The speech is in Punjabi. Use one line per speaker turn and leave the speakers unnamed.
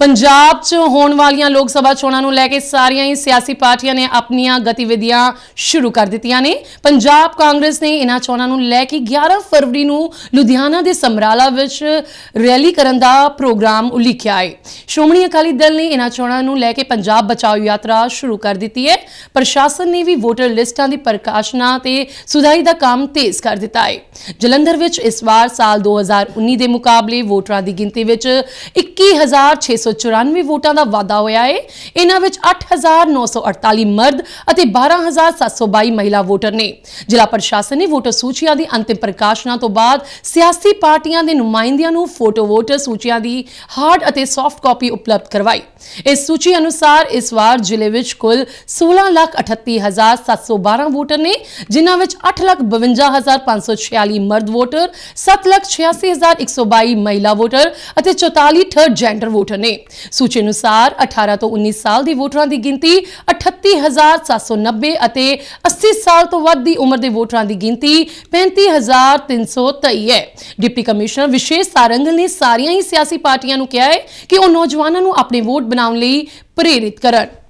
ਪੰਜਾਬ 'ਚ ਹੋਣ ਵਾਲੀਆਂ ਲੋਕ ਸਭਾ ਚੋਣਾਂ ਨੂੰ ਲੈ ਕੇ ਸਾਰੀਆਂ ਹੀ ਸਿਆਸੀ ਪਾਰਟੀਆਂ ਨੇ ਆਪਣੀਆਂ ਗਤੀਵਿਧੀਆਂ ਸ਼ੁਰੂ ਕਰ ਦਿੱਤੀਆਂ ਨੇ। ਪੰਜਾਬ ਕਾਂਗਰਸ ਨੇ ਇਹਨਾਂ ਚੋਣਾਂ ਨੂੰ ਲੈ ਕੇ 11 ਫਰਵਰੀ ਨੂੰ ਲੁਧਿਆਣਾ ਦੇ ਸਮਰਾਲਾ ਵਿੱਚ ਰੈਲੀ ਕਰਨ ਦਾ ਪ੍ਰੋਗਰਾਮ ਉਲੀਕਿਆ ਹੈ। ਸ਼੍ਰੋਮਣੀ ਅਕਾਲੀ ਦਲ ਨੇ ਇਹਨਾਂ ਚੋਣਾਂ ਨੂੰ ਲੈ ਕੇ ਪੰਜਾਬ ਬਚਾਓ ਯਾਤਰਾ ਸ਼ੁਰੂ ਕਰ ਦਿੱਤੀ ਹੈ। ਪ੍ਰਸ਼ਾਸਨ ਨੇ ਵੀ ਵੋਟਰ ਲਿਸਟਾਂ ਦੀ ਪ੍ਰਕਾਸ਼ਨਾ ਤੇ ਸੁਧਾਈ ਦਾ ਕੰਮ ਤੇਜ਼ ਕਰ ਦਿੱਤਾ ਹੈ। ਜਲੰਧਰ ਵਿੱਚ ਇਸ ਵਾਰ ਸਾਲ 2019 ਦੇ ਮੁਕਾਬਲੇ ਵੋਟਰਾਂ ਦੀ ਗਿਣਤੀ ਵਿੱਚ 21694 ਵੋਟਾਂ ਦਾ ਵਾਧਾ ਹੋਇਆ ਹੈ। ਇਹਨਾਂ ਵਿੱਚ 8948 ਮਰਦ ਅਤੇ 12722 ਮਹਿਲਾ ਵੋਟਰ ਨੇ। ਜ਼ਿਲ੍ਹਾ ਪ੍ਰਸ਼ਾਸਨ ਨੇ ਵੋਟਰ ਸੂਚੀਆਂ ਦੀ ਅੰਤਿਮ ਪ੍ਰਕਾਸ਼ਨਾ ਤੋਂ ਬਾਅਦ ਸਿਆਸੀ ਪਾਰਟੀਆਂ ਦੇ ਨੁਮਾਇੰਦਿਆਂ ਨੂੰ ਫੋਟੋ ਵੋਟਰ ਸੂਚੀਆਂ ਦੀ ਹਾਰਡ ਅਤੇ ਸੌਫਟ ਕਾਪੀ ਉਪਲਬਧ ਕਰਵਾਈ। ਇਸ ਸੂਚੀ ਅਨੁਸਾਰ ਇਸ ਵਾਰ ਜ਼ਿਲ੍ਹੇ ਵਿੱਚ ਕੁੱਲ 1638712 ਵੋਟਰ ਨੇ ਜਿਨ੍ਹਾਂ ਵਿੱਚ 852546 ਮਰਦ ਵੋਟਰ 786122 ਮਹਿਲਾ ਵੋਟਰ ਅਤੇ 44 ਥਰਡ ਜੈਂਡਰ ਵੋਟਰ ਨੇ ਸੂਚੀ ਅਨੁਸਾਰ 18 ਤੋਂ 19 ਸਾਲ ਦੀ ਵੋਟਰਾਂ ਦੀ ਗਿਣਤੀ 38790 ਅਤੇ 80 ਸਾਲ ਤੋਂ ਵੱਧ ਦੀ ਉਮਰ ਦੇ ਵੋਟਰਾਂ ਦੀ ਗਿਣਤੀ 35323 ਹੈ ਡਿਪਟੀ ਕਮਿਸ਼ਨਰ ਵਿਸ਼ੇਸ਼ ਸਾਰੰਗਲ ਨੇ ਸਾਰੀਆਂ ਹੀ ਸਿਆਸੀ ਪਾਰਟੀਆਂ ਨੂੰ ਕਿਹਾ ਹੈ ਕਿ ਉਹ ਨੌਜਵਾਨਾਂ ਨੂੰ ਆਪਣੇ ਵੋਟ ਬਣਾਉਣ ਲਈ ਪ੍ਰੇਰਿਤ ਕਰਨ